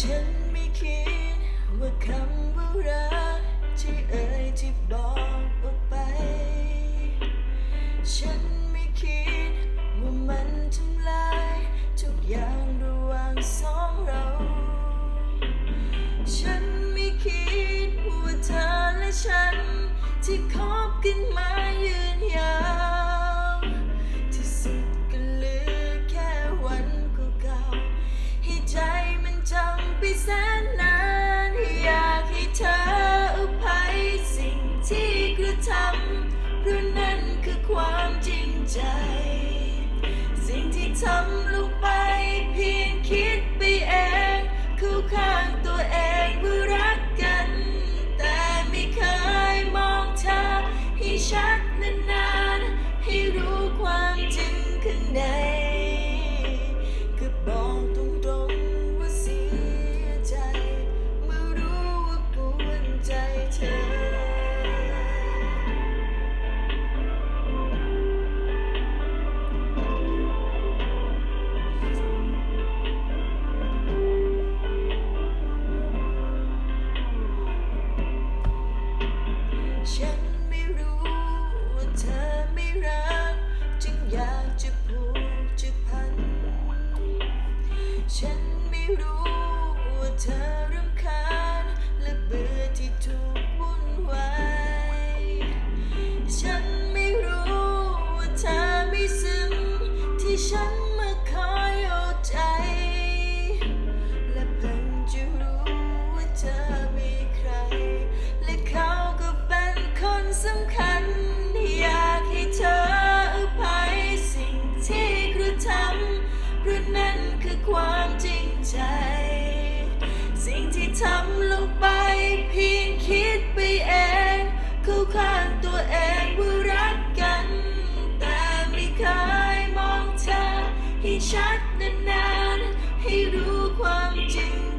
ฉันไม่คิดว่าคำว่ารักที่เอ่ยที่บอกออกไป ฉันไม่คิดว่ามันทำลายทุกอย่างระหว่างสองเรา ฉันไม่คิดว่าเธอและฉันที่คบกันมา ฉันไม่รู้ว่าเธอรำคาญ นานๆให้รู้ความจริง